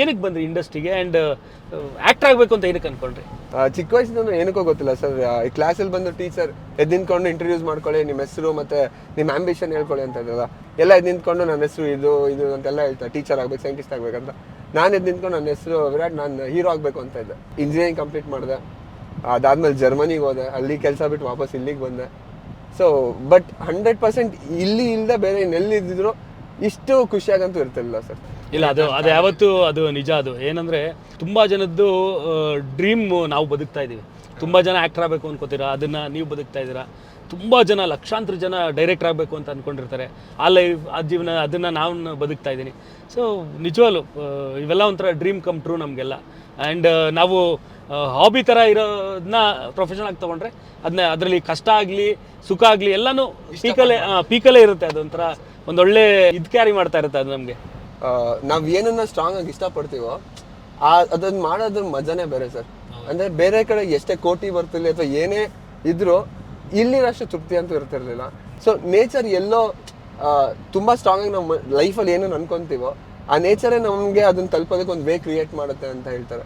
ಏನಕ್ಕೆ ಬಂದ್ರಿ ಇಂಡಸ್ಟ್ರಿಗೆ ಆ್ಯಂಡ್ ಆ್ಯಕ್ಟರ್ ಆಗಬೇಕು ಅಂತ ಏನಕ್ಕೆ ಅನ್ಕೊಂಡ್ರಿ? ಚಿಕ್ಕ ವಯಸ್ಸಿಂದ ಏನಕ್ಕೂ ಗೊತ್ತಿಲ್ಲ ಸರ್. ಈ ಕ್ಲಾಸಲ್ಲಿ ಬಂದು ಟೀಚರ್ ಎದ್ದು ನಿಂತ್ಕೊಂಡು ಇಂಟ್ರೊಡ್ಯೂಸ್ ಮಾಡ್ಕೊಳ್ಳಿ, ನಿಮ್ಮ ಹೆಸರು ಮತ್ತು ನಿಮ್ಮ ಆಂಬಿಷನ್ ಹೇಳ್ಕೊಳ್ಳಿ ಅಂತ ಇದ್ದಲ್ಲ ಎಲ್ಲ ಎದ್ದು ನಿಂತ್ಕೊಂಡು ನನ್ನ ಹೆಸರು ಇದು ಇದು ಅಂತೆಲ್ಲ ಹೇಳ್ತಾರೆ. ಟೀಚರ್ ಆಗಬೇಕು ಸೈಂಟಿಸ್ಟ್ ಆಗ್ಬೇಕಂತ. ನಾನು ಎದ್ದು ನಿಂತ್ಕೊಂಡು ನನ್ನ ಹೆಸರು ವಿರಾಟ್, ನಾನು ಹೀರೋ ಆಗಬೇಕು ಅಂತ ಇದ್ದೆ. ಇಂಜಿನಿಯರಿಂಗ್ ಕಂಪ್ಲೀಟ್ ಮಾಡಿದೆ. ಅದಾದಮೇಲೆ ಜರ್ಮನಿಗೆ ಹೋದೆ. ಅಲ್ಲಿ ಕೆಲಸ ಬಿಟ್ಟು ವಾಪಸ್ ಇಲ್ಲಿಗೆ ಬಂದೆ. ಸೊ ಬಟ್ ಹಂಡ್ರೆಡ್ ಪರ್ಸೆಂಟ್ ಇಲ್ಲಿ ಇಲ್ಲದೆ ಬೇರೆ ಇನ್ನೆಲ್ಲಿ ಇದ್ದಿದ್ರು ಇಷ್ಟು ಖುಷಿಯಾಗಂತೂ ಇರ್ತಿಲ್ಲ ಸರ್. ಇಲ್ಲ ಅದು ಅದು ಯಾವತ್ತೂ ಅದು ನಿಜ ಅದು. ಏನಂದ್ರೆ ತುಂಬಾ ಜನದ್ದು ಡ್ರೀಮ್ ನಾವು ಬದುಕ್ತಾ ಇದೀವಿ ತುಂಬಾ ಜನ ಆಕ್ಟರ್ ಆಗಬೇಕು ಅನ್ಕೋತೀರಾ? ಅದನ್ನ ನೀವು ಬದುಕ್ತಾ ಇದ್ದೀರಾ? ತುಂಬಾ ಜನ ಲಕ್ಷಾಂತರ ಜನ ಡೈರೆಕ್ಟರ್ ಆಗಬೇಕು ಅಂತ ಅನ್ಕೊಂಡಿರ್ತಾರೆ. ಆ ಲೈಫ್ ಆ ಜೀವನ ಅದನ್ನ ನಾವು ಬದುಕ್ತಾ ಇದ್ದೀನಿ. ಸೊ ನಿಜವಾಗ್ಲು ಇವೆಲ್ಲ ಒಂಥರ ಡ್ರೀಮ್ ಕಮ್ ಟ್ರೂ ನಮಗೆಲ್ಲ. ಆ್ಯಂಡ್ ನಾವು ಹಾಬಿ ಥರ ಇರೋದನ್ನ ಪ್ರೊಫೆಷನ್ ಆಗಿ ತೊಗೊಂಡ್ರೆ ಅದನ್ನ ಅದರಲ್ಲಿ ಕಷ್ಟ ಆಗಲಿ ಸುಖ ಆಗಲಿ ಎಲ್ಲನೂ ಪೀಕಲ್ಲೇ ಪೀಕಲ್ಲೇ ಇರುತ್ತೆ. ಅದೊಂಥರ ಒಂದೊಳ್ಳೆ ಇದು ಕ್ಯಾರಿ ಮಾಡ್ತಾ ಇರುತ್ತೆ ಅದು ನಮಗೆ. ನಾವು ಏನನ್ನ ಸ್ಟ್ರಾಂಗ್ ಆಗಿ ಇಷ್ಟಪಡ್ತೀವೋ ಆ ಅದನ್ನ ಮಾಡೋದ್ರ ಮಜಾನೇ ಬೇರೆ ಸರ್. ಅಂದ್ರೆ ಬೇರೆ ಕಡೆ ಎಷ್ಟೇ ಕೋಟಿ ಬರ್ತಿರ್ಲಿ ಅಥವಾ ಏನೇ ಇದ್ರು ಇಲ್ಲಿರಷ್ಟು ತೃಪ್ತಿ ಅಂತೂ ಇರ್ತಿರ್ಲಿಲ್ಲ. ಸೊ ನೇಚರ್ ಎಲ್ಲೋ ತುಂಬಾ ಸ್ಟ್ರಾಂಗ್ ಆಗಿ ನಮ್ಮ ಲೈಫಲ್ಲಿ ಏನೇನು ಅನ್ಕೊಂತೀವೋ ಆ ನೇಚರೇ ನಮಗೆ ಅದನ್ನ ತಲುಪೋದಕ್ಕೆ ಒಂದು ವೇ ಕ್ರಿಯೇಟ್ ಮಾಡುತ್ತೆ ಅಂತ ಹೇಳ್ತಾರೆ.